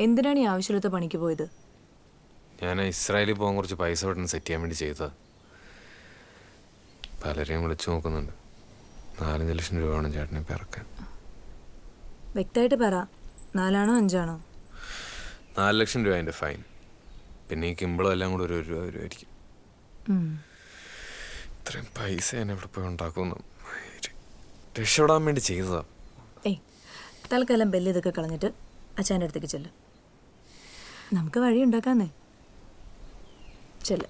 എന്തിനാണ് ഈ ആവശ്യമില്ലാത്ത പണിക്ക് പോയത്? ഞാൻ ഇസ്രായേലിൽ പോകാൻ കുറച്ച് പൈസ പെട്ടെന്ന് സെറ്റ് ചെയ്യാൻ വേണ്ടി ചെയ്തതാ. പലരെയും വിളിച്ചു നോക്കുന്നുണ്ട്. നാലഞ്ച് ലക്ഷം രൂപ വേണം ചേട്ടനെ പിറക്കാൻ. വ്യക്തമായിട്ട് പറ. നാലാണോ അഞ്ചാണോ? നാല് ലക്ഷം രൂപ എന്റെ ഫൈൻ. പിന്നെ ഈ കിമ്പിളും എല്ലാം കൂടെ ഒരു ഒരു രൂപ വരുമായിരിക്കും. ഇത്രയും പൈസ ഞാൻ എവിടെ പോയി ഉണ്ടാക്കുന്നു രക്ഷപ്പെടാൻ വേണ്ടി ചെയ്തതാ. ഏയ് തൽക്കാലം ബെല്ല് ഇതൊക്കെ കളഞ്ഞിട്ട് അച്ഛന്റെ അടുത്തേക്ക് ചെല്ല്. നമുക്ക് വഴി ഉണ്ടാക്കാന്നേ ചെല്ല്.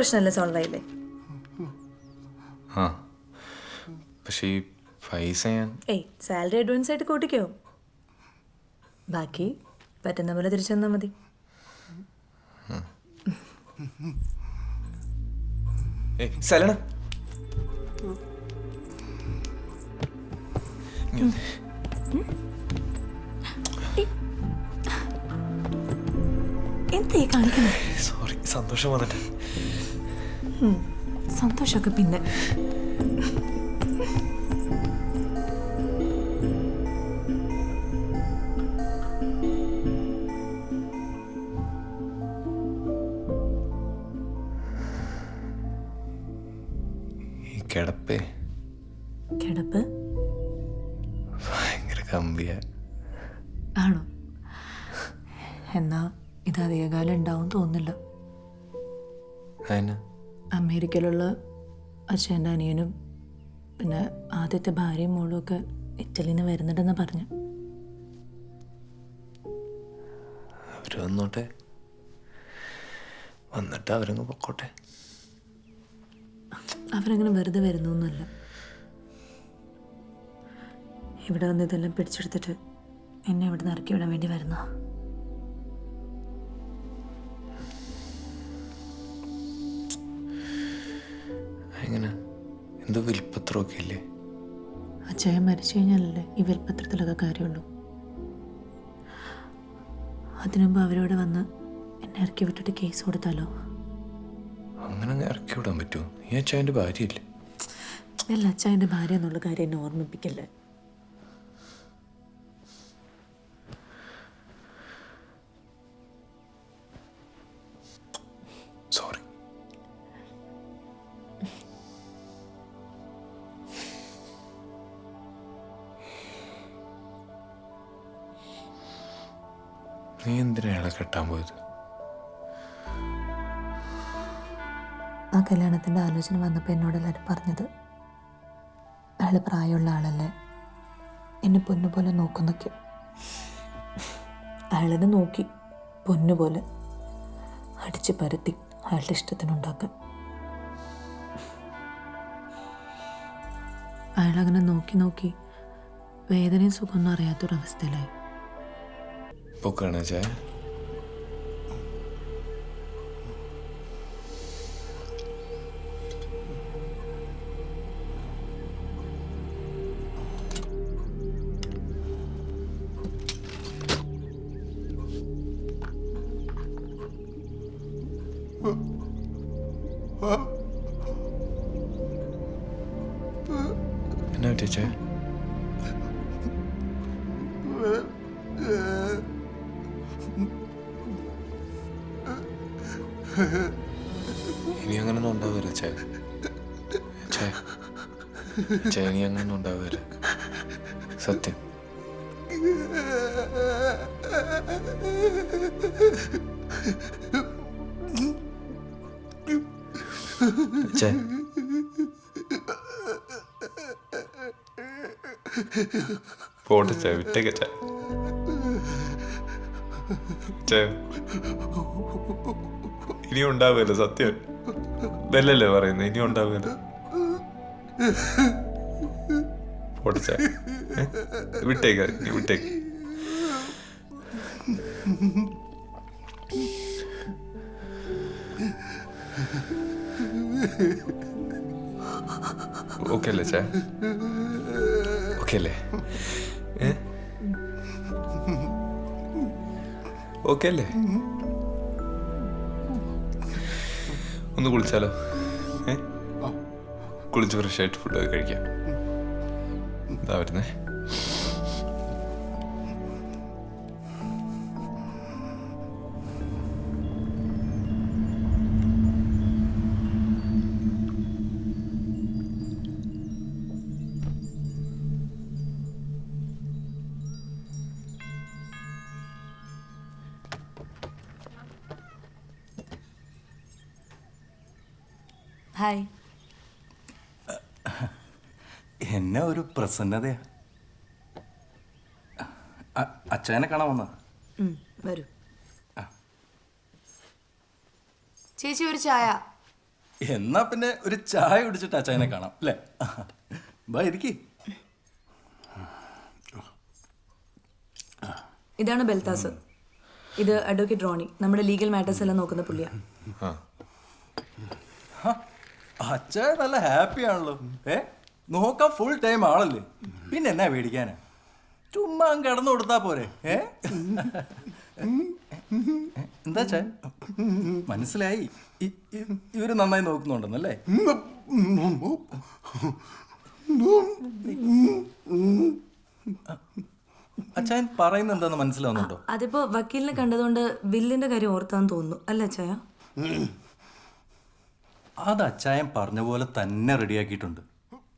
പ്രശ്നമല്ല സോൾവ് ആയില്ലേ? ആ. പക്ഷേ ഈ പൈസ ഞാൻ ഏയ് സാലറി അഡ്വാൻസ് ആയിട്ട് കൂട്ടിക്കോ? ബാക്കി പറ്റുന്ന പോലെ തിരിച്ചു തന്നാൽ മതി. സലണ എന്തേ കാണിക്കുന്നത്? സോറി സന്തോഷം വന്നിട്ട്. സന്തോഷമൊക്കെ പിന്നെ. ഈ കിടപ്പേ കിടപ്പ്? ഭയങ്കര കമ്പിയ. ആണോ? എന്നാ ഇത് അധികകാലം ഉണ്ടാവും തോന്നില്ല അതിന് അമേരിക്കയിലുള്ള അച്ഛന്റെ അനിയനും പിന്നെ ആദ്യത്തെ ഭാര്യയും മോളുമൊക്കെ ഇറ്റലിയിൽ നിന്ന് വരുന്നുണ്ടെന്ന് പറഞ്ഞു. വന്നോട്ടെ. വന്നിട്ട് അവരങ്ങ് പൊക്കോട്ടെ. അവരങ്ങനെ വെറുതെ വരുന്നൊന്നുമല്ല. ഇവിടെ വന്ന് ഇതെല്ലാം പിടിച്ചെടുത്തിട്ട് എന്നെ ഇവിടെ നിന്ന് ഇറക്കി വിടാൻ വേണ്ടി വരുന്ന എന്തോ വിൽപ്പത്രമൊക്കെ ഇല്ലേ അച്ഛയ മരിച്ചു കഴിഞ്ഞാലല്ലേ ഈ വിൽപ്പത്രത്തിലൊക്കെ കാര്യമുള്ളൂ. അതിനുമുമ്പ് അവരോട് വന്ന് എന്നെ ഇറക്കി വിട്ടിട്ട് കേസ് കൊടുത്താലോ? അങ്ങനെ അങ്ങ് ഇറക്കി വിടാൻ പറ്റുമോ? ഈ അച്ഛന്റെ ഭാര്യയില്ലേ? അല്ല അച്ഛന്റെ ഭാര്യ എന്നുള്ള കാര്യം എന്നെ ഓർമ്മിപ്പിക്കല്ലേ? നീ എന്തിനാ അയാളെ കെട്ടാൻ പോയത്? ആ കല്യാണത്തിന്റെ ആലോചന വന്നപ്പോൾ എന്നോട് എല്ലാവരും പറഞ്ഞത് അയാൾ പ്രായമുള്ള ആളല്ലേ? എന്നെ പൊന്നുപോലെ നോക്കുന്നൊക്കെ. അയാളെന്നെ നോക്കി പൊന്നുപോലെ അടിച്ചു പരത്തി അയാളുടെ ഇഷ്ടത്തിനുണ്ടാക്കാൻ അയാളങ്ങനെ നോക്കി നോക്കി വേദനയും സുഖമൊന്നും അറിയാത്തൊരവസ്ഥയിലായി. പൊക്കാണ് ചേ എന്നാ പറ്റിയേ ഇനി ചേ ഇനി അങ്ങനൊന്നും ഉണ്ടാവില്ല. സത്യം. ചേ. പോട്ടെ ചേ വിട്ടേക്ക ചേ. ചേ. ഇനി ഉണ്ടാവുമല്ലോ സത്യം. ഇതല്ലല്ലേ പറയുന്നത് ഇനി ഉണ്ടാവുമല്ലോ. പൊടിച്ച. വിട്ടേക്ക് വിട്ടേക്ക്. ഓക്കെ അല്ലേ ചേ ഓക്കെ അല്ലേ? ഏ? ഓക്കെ അല്ലേ? ഒന്ന് കുളിച്ചാലോ? ഏ? കുളിച്ച് ഫ്രഷ് ആയിട്ട് ഫുഡ് കഴിക്കാം. എന്താ വരുന്നേ. ഹായ് എന്നെ ഒരു പ്രസന്നതയാ. അച്ഛനെ കാണാൻ വന്ന? വരൂ. ചേച്ചി ഒരു ചായ. എന്നാ പിന്നെ ഒരു ചായ കുടിച്ചിട്ട് അച്ഛനെ കാണാം അല്ലേ? ബാ ഇരിക്കേ. ഇതാണ് ബെൽതാസ് ഇത് അഡ്വക്കേറ്റ് റോണി നമ്മുടെ ലീഗൽ മാറ്റേഴ്സ് എല്ലാം നോക്കുന്ന പുള്ളിയാ. അച്ചായ നല്ല ഹാപ്പി ആണല്ലോ. ഏ? നോക്കാൻ ഫുൾ ടൈം ആളല്ലേ. പിന്നെ എന്നാ പേടിക്കാനാ ചുമ്മാ കിടന്നു കൊടുത്താ പോരെ. ഏ? എന്താ ചായ മനസ്സിലായി. ഇവർ നന്നായി നോക്കുന്നുണ്ടെന്നല്ലേ? അച്ഛൻ പറയുന്ന എന്താന്ന് മനസ്സിലാവുന്നുണ്ടോ? അതിപ്പോ വക്കീലിനെ കണ്ടതുകൊണ്ട് ബില്ലിന്റെ കാര്യം ഓർത്താന്ന് തോന്നുന്നു. അല്ല ചായ അത് അച്ചായൻ പറഞ്ഞ പോലെ തന്നെ റെഡിയാക്കിയിട്ടുണ്ട്.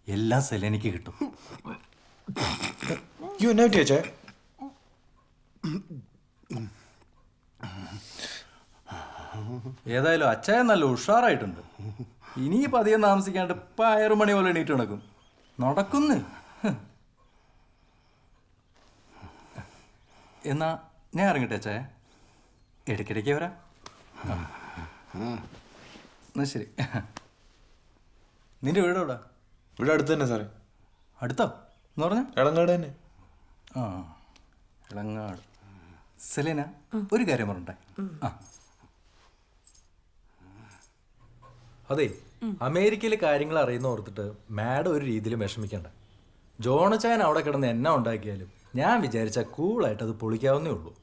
എല്ലാം സെലനിക്ക് കിട്ടും. യു എന്നാ പറ്റിയ ഏതായാലും അച്ചായൻ നല്ല ഉഷാറായിട്ടുണ്ട്. ഇനി പതിയെ താമസിക്കാണ്ട് പയറു മണി പോലെ എണീറ്റ് നടക്കും. നടക്കുന്നു. എന്നാ ഞാൻ ഇറങ്ങട്ടെ അച്ചായ ഇടയ്ക്കിടയ്ക്ക് വരാം. എന്നാ ശരി. നിന്റെ വീട് എവിടാ? ഇവിടെ അടുത്ത് തന്നെ സാറേ. അടുത്തോ? എന്ന് പറഞ്ഞ? എളങ്ങാട് തന്നെ. ആ ഇളങ്ങാട് സെലീന ഒരു കാര്യം പറഞ്ഞേ ആ. അതെ അമേരിക്കയിലെ കാര്യങ്ങൾ അറിയുന്ന ഓർത്തിട്ട് മാഡം ഒരു രീതിയിലും വിഷമിക്കണ്ട. ജോണച്ചായൻ അവിടെ കിടന്ന് എന്നെ ഉണ്ടാക്കിയാലും ഞാൻ വിചാരിച്ച കൂളായിട്ട് അത് പൊളിക്കാവുന്നേ ഉള്ളൂ.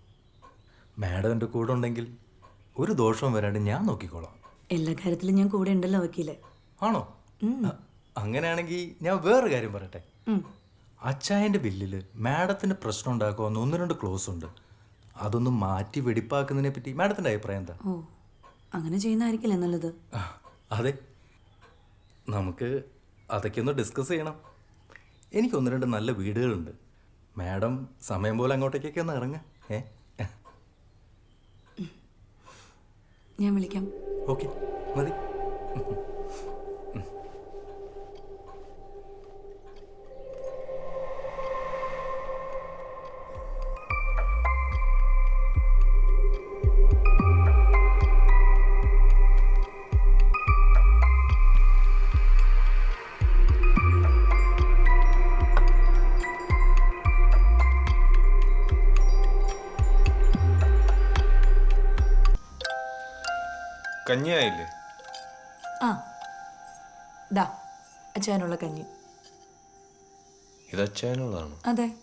മാഡം എന്റെ കൂടെ ഉണ്ടെങ്കിൽ ഒരു ദോഷവും വരാണ്ട് ഞാൻ നോക്കിക്കോളാം. എല്ലാ കാര്യത്തിലും ഞാൻ കൂടെ ഉണ്ടല്ലോ വക്കീലെ. ആണോ? അങ്ങനെയാണെങ്കിൽ ഞാൻ വേറൊരു കാര്യം പറയട്ടെ. അച്ചായന്റെ ബില്ലിൽ മാഡത്തിന്റെ പ്രശ്നം ഉണ്ടാക്കുമെന്ന് ഒന്ന് രണ്ട് ക്ലോസ് ഉണ്ട്. അതൊന്ന് മാറ്റി വെടിപ്പാക്കുന്നതിനെ പറ്റി മാഡത്തിന്റെ അഭിപ്രായം എന്താ? ഓ അങ്ങനെ ചെയ്യുന്നതായിരിക്കില്ലേ നല്ലത്? അതെ. നമുക്ക് അതൊക്കെ ഒന്ന് ഡിസ്കസ് ചെയ്യണം. എനിക്ക് ഒന്ന് രണ്ട് നല്ല വീടുകളുണ്ട്. മാഡം സമയം പോലെ അങ്ങോട്ടേക്കൊക്കെ ഒന്ന് ഇറങ്ങ. ഏ? ഞാൻ വിളിക്കാം. ഓക്കെ മതി കഞ്ഞിയായില്ലേ ആ. ദാ അച്ചാനുള്ള കഞ്ഞി. ഇത് അച്ചാനുള്ളതാണ് അതെ.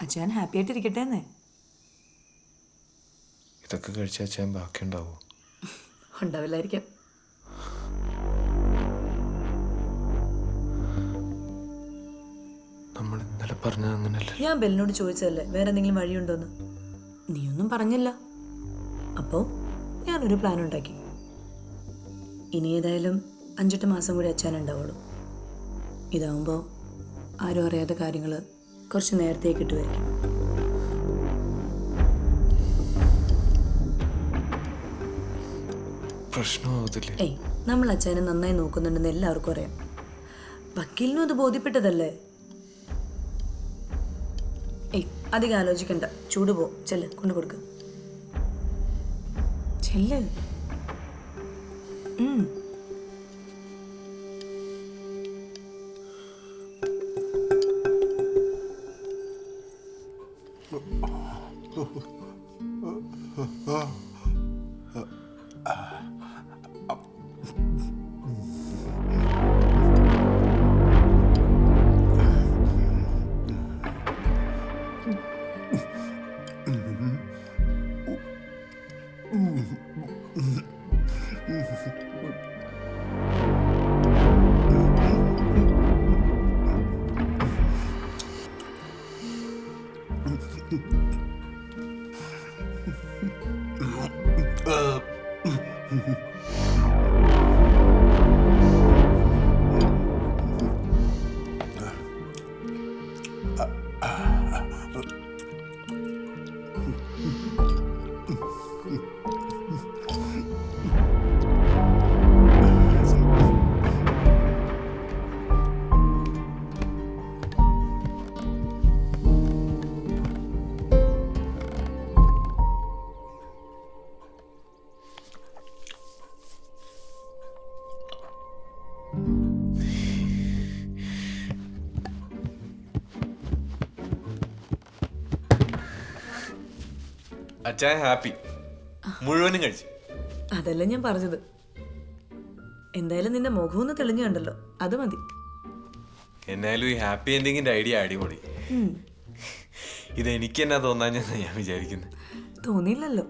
അച്ചാൻ ഹാപ്പി ആയിട്ടിരിക്കട്ടെ എന്നേ ഇതൊക്കെ കഴിച്ച ബാക്കി ബാക്കിയുണ്ടാവോ? ഉണ്ടാവില്ലായിരിക്കാം. നമ്മൾ ഇന്നലെ പറഞ്ഞത് ഞാൻ ബെല്ലിനോട് ചോദിച്ചതല്ലേ വേറെ എന്തെങ്കിലും വഴിയുണ്ടോന്ന്? നീയൊന്നും പറഞ്ഞില്ല. അപ്പോ ഞാനൊരു പ്ലാൻ ഉണ്ടാക്കി. ഇനി ഏതായാലും അഞ്ചെട്ട് മാസം കൂടി അച്ഛൻ ഉണ്ടാവുള്ളൂ ഇതാവുമ്പോൾ ആരും അറിയാത്ത കാര്യങ്ങൾ കുറച്ച് നേരത്തെ കിട്ടുമായിരിക്കും ഏയ് നമ്മൾ അച്ഛനെ നന്നായി നോക്കുന്നുണ്ടെന്ന് എല്ലാവർക്കും അറിയാം. വക്കീലിനും അത് ബോധ്യപ്പെട്ടതല്ലേ? ഏയ് അധികം ആലോചിക്കണ്ട. ചൂട് പോ. ചെല്ല് കൊണ്ടു കൊടുക്ക. ചെല്ല്. 嗯。uh. അച്ഛൻ ഹാപ്പി. മുഴുവനും കഴിച്ചു. അതല്ല ഞാൻ പറഞ്ഞത്. എന്തായാലും നിന്റെ മുഖമൊന്ന് തെളിഞ്ഞു കണ്ടല്ലോ. അത് മതി. എന്നാലും ഈ ഹാപ്പി എൻഡിങ്ങിന്റെ ഐഡിയ അടിപൊളി. ഇത് എനിക്ക് എന്നാ തോന്നാഞ്ഞെന്ന് ഞാൻ വിചാരിക്കുന്നത് തോന്നിയില്ലല്ലോ.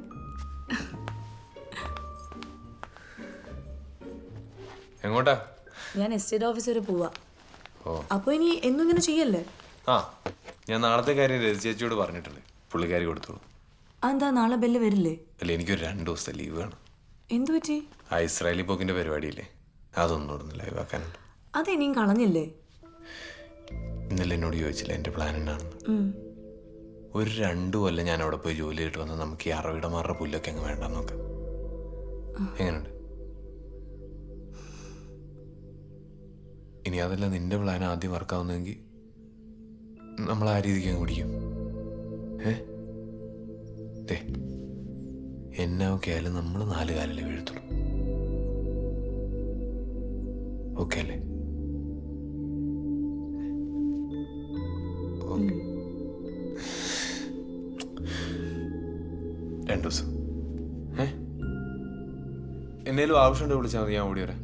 എങ്ങോട്ടാ? ഞാൻ എസ്റ്റേറ്റ് ഓഫീസ് വരെ പോവാ. അപ്പൊ ഇനി എന്നും ഇങ്ങനെ ചെയ്യല്ലേ? ആ ഞാൻ നാളത്തെ കാര്യം രജി ചേച്ചിയോട് പറഞ്ഞിട്ടുണ്ട്. പുള്ളിക്കാരി കൊടുത്തോളൂ. അതെന്താ നാളെ ബെല്ല് വരില്ലേ? അല്ല എനിക്കൊരു രണ്ട് ദിവസത്തെ ലീവ് വേണം. എന്തു പറ്റി? ആ ഇസ്രായേലി പോക്കിന്റെ പരിപാടിയില്ലേ? അതൊന്നും ആക്കാനുണ്ട് അത് ഇനിയും കളഞ്ഞില്ലേ? ഇന്നലെ എന്നോട് ചോദിച്ചില്ല എന്റെ പ്ലാൻ എന്നാണെന്ന്? ഒരു രണ്ടു കൊല്ലം ഞാൻ അവിടെ പോയി ജോലി ചെയ്തിട്ട് വന്നാൽ നമുക്ക് ഈ അറവിടമാരുടെ പുല്ലൊക്കെ അങ്ങ് വേണ്ടെന്ന് നോക്കാം. എങ്ങനെയുണ്ട് ഇനി അതല്ല നിന്റെ പ്ലാൻ ആദ്യം വർക്കാവുന്നെങ്കിൽ നമ്മൾ ആ രീതിക്ക് അങ്ങ് പിടിക്കും. ഏ? ദേ എന്നെ ഒക്കെ ആയാലും നമ്മൾ നാല് കാലിൽ വീഴത്തുള്ളൂ. ഓക്കെ അല്ലേ? രണ്ടു ദിവസം. ഏ? എന്നേലും ആവശ്യമുണ്ട് വിളിച്ചാൽ മതി ഞാൻ ഓടി വരാം.